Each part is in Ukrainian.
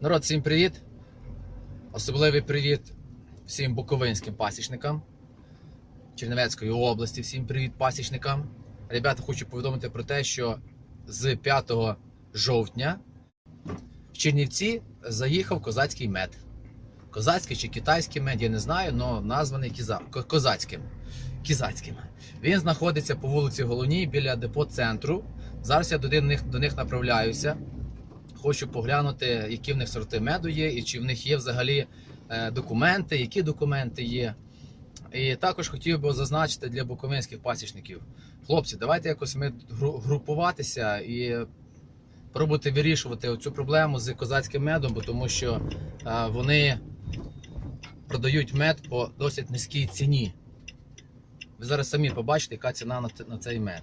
Народ, всім привіт! Особливий привіт всім буковинським пасічникам Чернівецької області, всім привіт пасічникам. Ребята, хочу повідомити про те, що з 5 жовтня в Чернівці заїхав козацький мед. Козацький чи китайський мед, я не знаю, але названий кіза... козацьким. Кізацьким. Він знаходиться по вулиці Головній біля депо центру. Зараз я до них, до них направляюся. Хочу поглянути, які в них сорти меду є, і чи в них є взагалі е, документи, які документи є. І також хотів би зазначити для буковинських пасічників. Хлопці, давайте якось ми групуватися і пробувати вирішувати цю проблему з козацьким медом, бо тому що е, вони продають мед по досить низькій ціні. Ви зараз самі побачите, яка ціна на цей мед.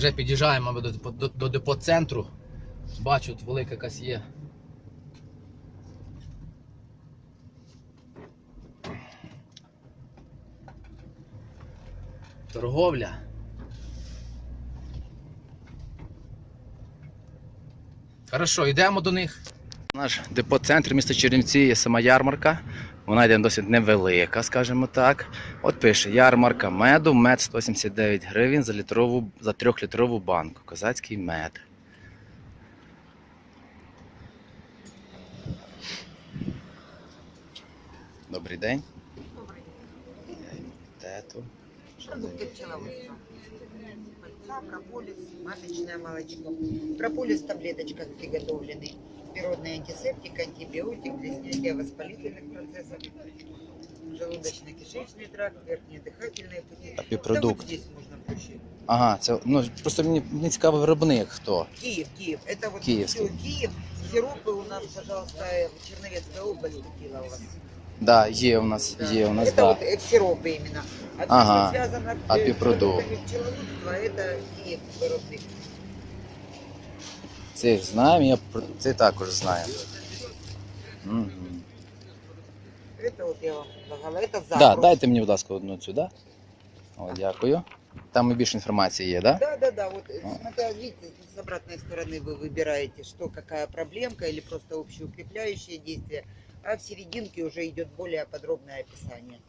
Вже під'їжджаємо до, до, до депо центру. Бачу, тут велика якась є. Торговля. Хорошо, йдемо до них. Наш депо-центр міста Чернівці є сама ярмарка. Вона йде досить невелика, скажімо так. От пише ярмарка меду, мед 179 гривень за літрову, за трьохлітрову банку. Козацький мед. Добрий день. Я імунітету. Продукты пчеловодства. Пыльца, прополис, маточное молочко. Прополис в таблеточках приготовленный. Природный антисептик, антибиотик для снятия воспалительных процессов. Желудочно-кишечный тракт, верхние дыхательные пути. Апіпродукт. Да вот здесь можно проще. Ага, це ну просто мені, мені цікаво виробник хто. Киев, Киев. Это вот Киевский. всё Киев. Сиропы у нас, пожалуйста, в Черновецкая область купила у вас. Да, є у нас, Да. є у нас, это да. вот э, сиропы именно. А все, Ага. что связано А э, с пипродукт? продуктами пчеловодства, это Киев виробник. Цих знаємо, я про це також знаю. Угу. Это вот я вам предлагала. Это запрос. Да, дайте мені, будь ласка, одну цю, да? О, дякую. Там і більше інформації є, да? Да, да, да. Вот э, А. смотря, видите, с обратной стороны вы выбираете, что какая проблемка или просто общеукрепляющее действие. А в серединке уже идет более подробное описание.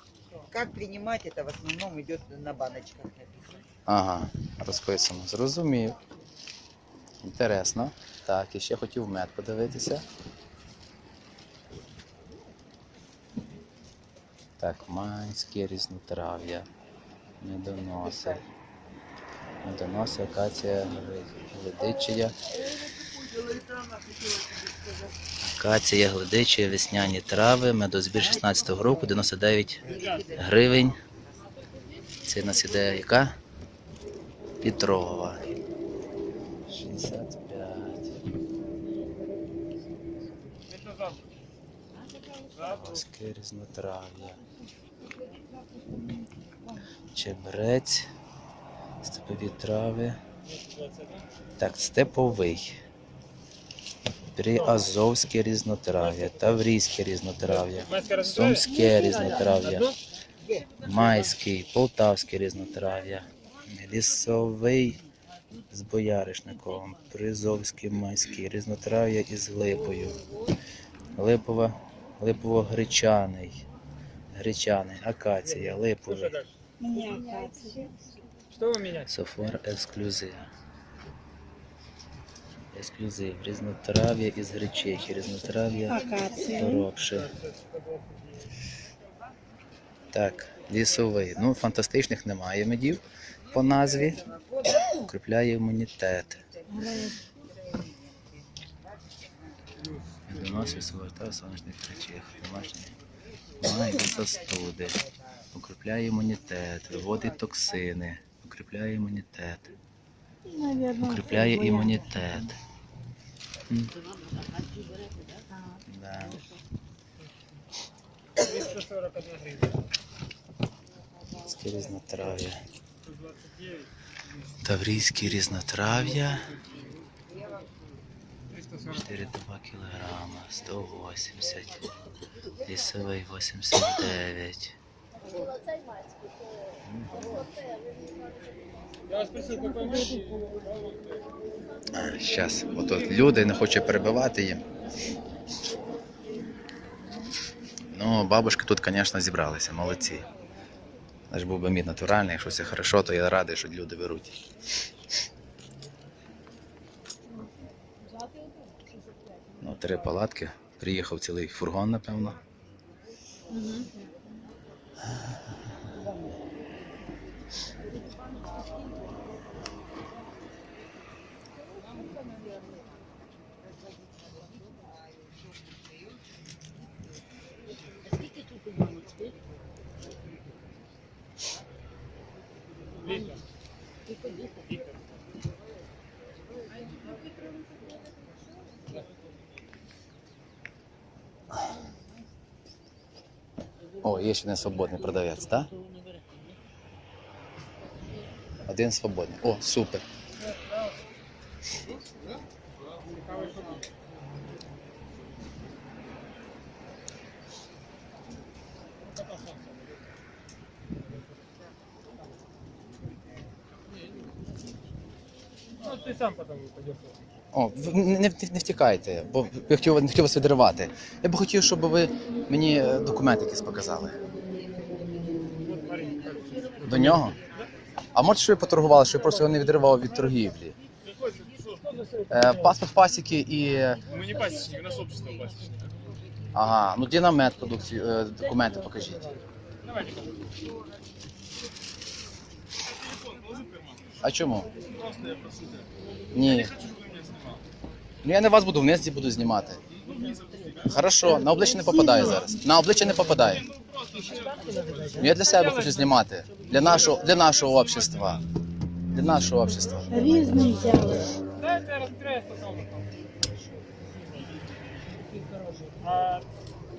Как принимать это в основном идет на баночках написано. Ага, розписано. Зрозумів. Інтересно. Так, і ще хотів мед подивитися. Так, майське різнотрав'я. Медоноси. Медоноси, акація, гледичія. Акація, гледичія, весняні трави, медозбір 16-го року, 99 гривень. Це у нас іде яка? Петрова. 65. Воски різнотрав'я. Чебрець. Степові трави. Так, степовий. Приазовське різнотрав'я, Таврійське різнотрав'я, Сумське різнотрав'я, Майський, Полтавське різнотрав'я, Лісовий з бояришником, Призовський майський, різнотрав'я із липою, Липова, липово-гречаний, гречаний, акація, липовий, Софор ексклюзив. Ексклюзив, різнотрав'я із гречихи, різнотрав'я торопши. Так, лісовий. Ну, фантастичних немає медів по назві. Укріпляє імунітет. Виносить сувертав сонячних речей. Домашні. Має застуди. Укріпляє імунітет, виводить токсини. Укріпляє імунітет. Укріпляє імунітет. Да. 241 гривна. Таврійське різнотрав'я. 129. Таврійське різнотрав'я. 340. 4,2 кілограма, 180. Лісовий 89. Я вас спросил, какой мед? Зараз, от люди не хочу перебивати їм. Ну, бабушки тут, звісно, зібралися, молодці. Наш був би мід натуральний, якщо все хорошо, то я радий, що люди беруть. Ну, три палатки. Приїхав цілий фургон, напевно. О, є ще один свободний продавець, так? Один свободний. О, супер. Ну, ты сам потом пойдешь. О, не, не, не втікайте, бо я хотів, не хотів вас відривати. Я б хотів, щоб ви мені е, показали. Вот, Марин, как. До нього? А може, що ви поторгували, що я просто його не відривав від торгівлі? Е, паспорт пасіки і. Мы не пасечники, у нас общество пасечника. Ага, ну дінамет продукцію, е, документи покажіть. Давайте. А чому? Просто я прошу. Ні. Не хочу, чтобы ты меня снимал. Ну я не вас буду вниз буду знімати. Ну, вниз опусти. Хорошо, на обличчя не попадає зараз. На обличчя не попадає. Ну, просто что? Ну, я для себе хочу знімати. Для нашого, для нашого общества. Для нашого общества. Різний взяли. Да, это разбираюсь потом. А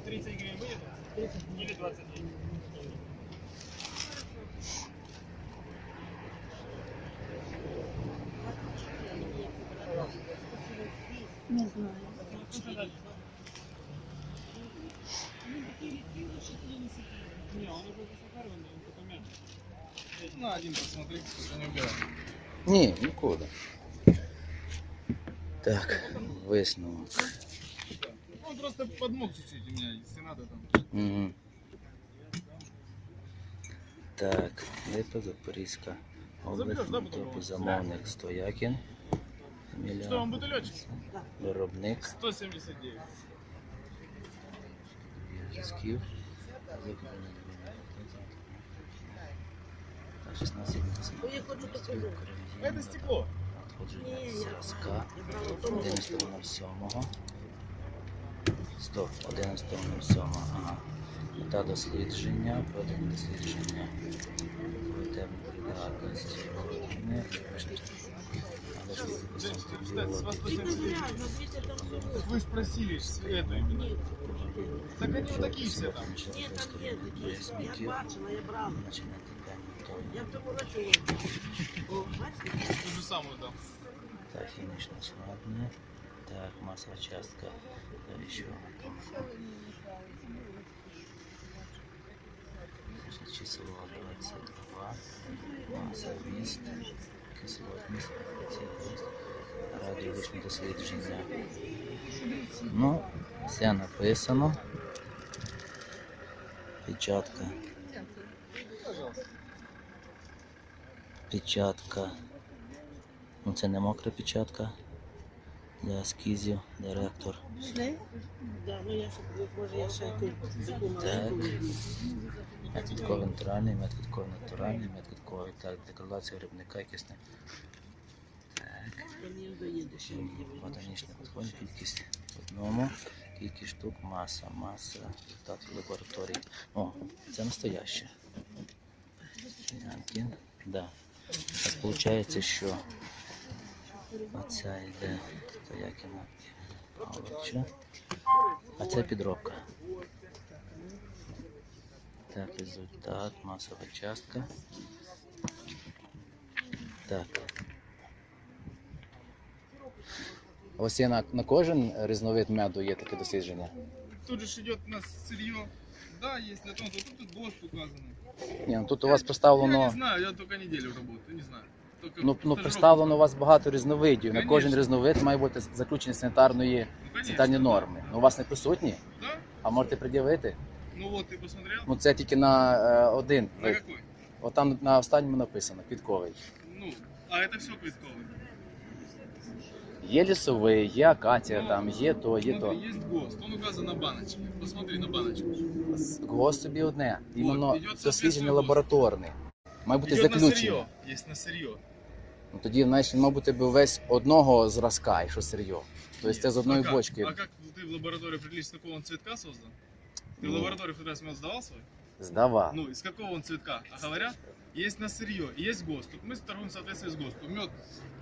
30 гривен будет? Или 20 Не, он уже засахаренный, он только мягкий. На один посмотри, что не убирай. Ні, нікуди. Так, висновок. Он просто подмок чуть-чуть у меня, если надо там. Угу. Так, Липа, Запорізька область, Забереш, да, потім? замовник Стоякін. Еміля, Что, вам бутылечек? виробник 179. зв'язків. Надходження зразка 11.07. Стоп, 11.07. Ага. Мета дослідження, проведення дослідження. Термін придатності. Не, але ж виписати Кстати, с вас біологію. 179. Вы же просили с- это именно. Так они вот такие все там. Ту же самую там. Так, хімічно складне. Так, масова частка. Та що там? Значить, Число 22. Маса вміст. Кислотність. Цінність. Радіологічне дослідження. Ну, все написано. Печатка. Печатка. Ну це не мокра печатка. Для ескізів, директор. Ну я ще, може, я якусь Так. Декорація грибника якась не. Так. Ботанічне підходить, кількість в одному, кількість штук, маса, маса, результат лабораторії. О, це настояще. Да. Так виходить, що оця йде стоякіна овоча, а це підробка. Так, результат, масова частка. Так. Вас є на, на кожен різновид меду є таке дослідження? Тут же ж идет у нас сырье. Да, есть на том, тут, тут ГОСТ указано. Ні, ну тут у вас Я не представлено. знаю, я только неделю работаю, не знаю. только Ну, ну стажировку. представлено у вас багато різновидів. На Конечно. кожен різновид має бути заключені санітарної Ну, конечно, санітарні да. норми. Ну, у вас не присутні, Да? а можете пред'явити. Ну вот, ты посмотрел? Ну це тільки на е, один. На вид. какой? От там на останньому написано квітковий. Ну, а это все квитковый. Є лісовий, є акація, там є то, є то. Смотри, есть ГОСТ, он указан на баночке. Посмотри на баночку. ГОС собі одне. Іменно ідет дослідження соответствує лабораторне. Має бути Идет на заключення. сырье. Есть на сырье. Ну, тоді, знаєш, він мав бути би весь одного зразка, якщо серйозно. Тобто це з одної а как? бочки А как ты в лаборатории определишь, с какого он цветка создан? Ты в Ну. лаборатории хоть раз мед сдавал свой? здавав. Ну, из какого он цветка? А говорят, есть на сырье, и есть ГОСТ. Тут мы торгуем в соответствии с ГОСТом. Мед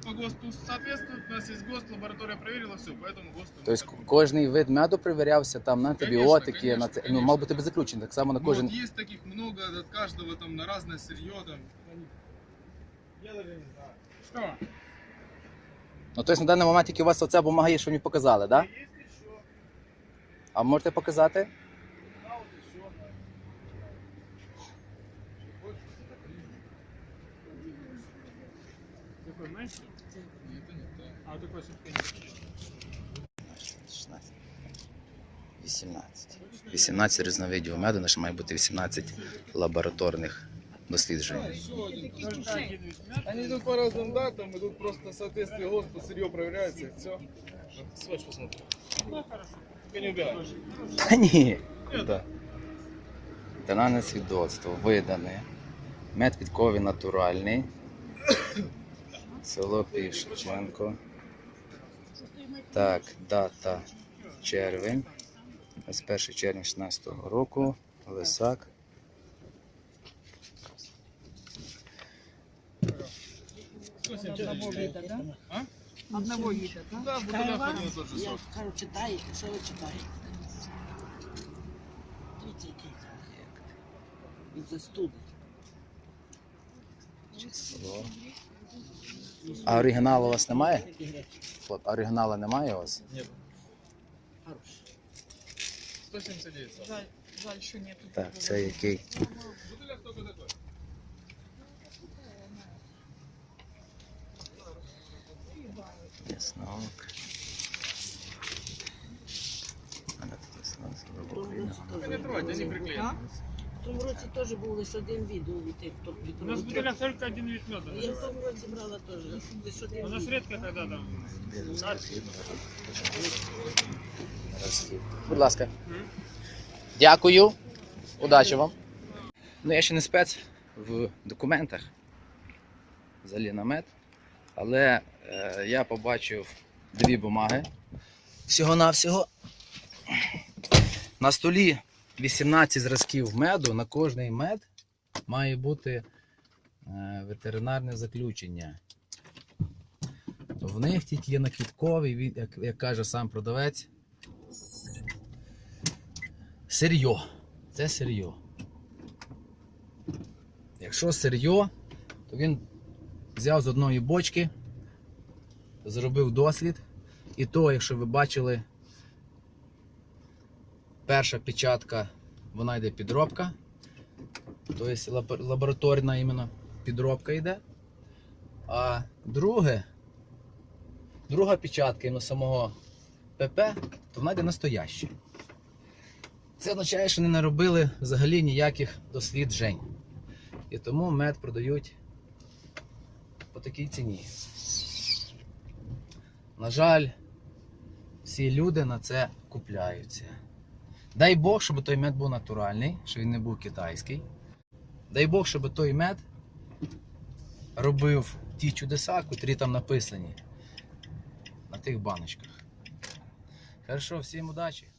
по ГОСТу соответствует, у нас есть ГОСТ, лаборатория проверила все, поэтому ГОСТ... Тобто кожний вид меду перевірявся там на антибіотики, Конечно, на це. Ну, конечно. мав бути би заключений. Так само на Ну, кожен. вот есть таких много, от каждого там на разное сырье там. Я даже не знаю. Что? Ну, тобто на даний момент тільки у вас оця бумага є, що мені показали, так? Да? Есть еще. А можете показати? Такой меньше? Это не то. А вот такой все-таки 16. 18. 18 різновидів меду, значить має бути 18 лабораторних досліджень. Они идут по разным датам, идут просто в соответствии ГОСТу, сырье проверяется, и все. Сводч посмотри. Ну, хорошо. Только не убирай. Та ні. Да. Дане свідоцтво видане. Мед підковий натуральний. Село Пішченко. Так, дата червень. 21 червня 16 року. Лисак. Одного вида, да? А? Одного вида, да? Да, бутылях один и тот же Я сорт. що ви читаєте? Дивіться. Від застуди. Число. А оригіналу у вас немає? Хлоп, оригіналу немає у вас? Нет. Хороший. 179. Жаль, жаль, що нету. Так, це який? Тому році Україна. Не они приклеены. В тому році теж був лише один відео від тих, хто У нас в бутылях только один вид меда. Я в тому році брала теж. Лише один У нас відео. редко когда там. Будь ласка. Дякую. Удачі вам. Ну, я ще не спец в документах. Взагалі на мед. Але е, я побачив дві бумаги. Всього-навсього. На столі 18 зразків меду. На кожний мед має бути е, ветеринарне заключення. В них тільки є накидковий, як, як каже сам продавець. Сир'йо. Це сир'йо. Якщо сир'йо, то він взяв з одної бочки, зробив дослід. І то, якщо ви бачили, перша печатка, вона йде підробка. Тобто лабораторна іменно підробка йде. А друге, друга печатка іменно самого ПП, то вона йде настояще. Це означає, що не наробили взагалі ніяких досліджень. І тому мед продають по такій ціні. На жаль, всі люди на це купляються. Дай Бог, щоб той мед був натуральний, щоб він не був китайський. Дай Бог, щоб той мед робив ті чудеса, котрі там написані на тих баночках. Хорошо, всім удачі!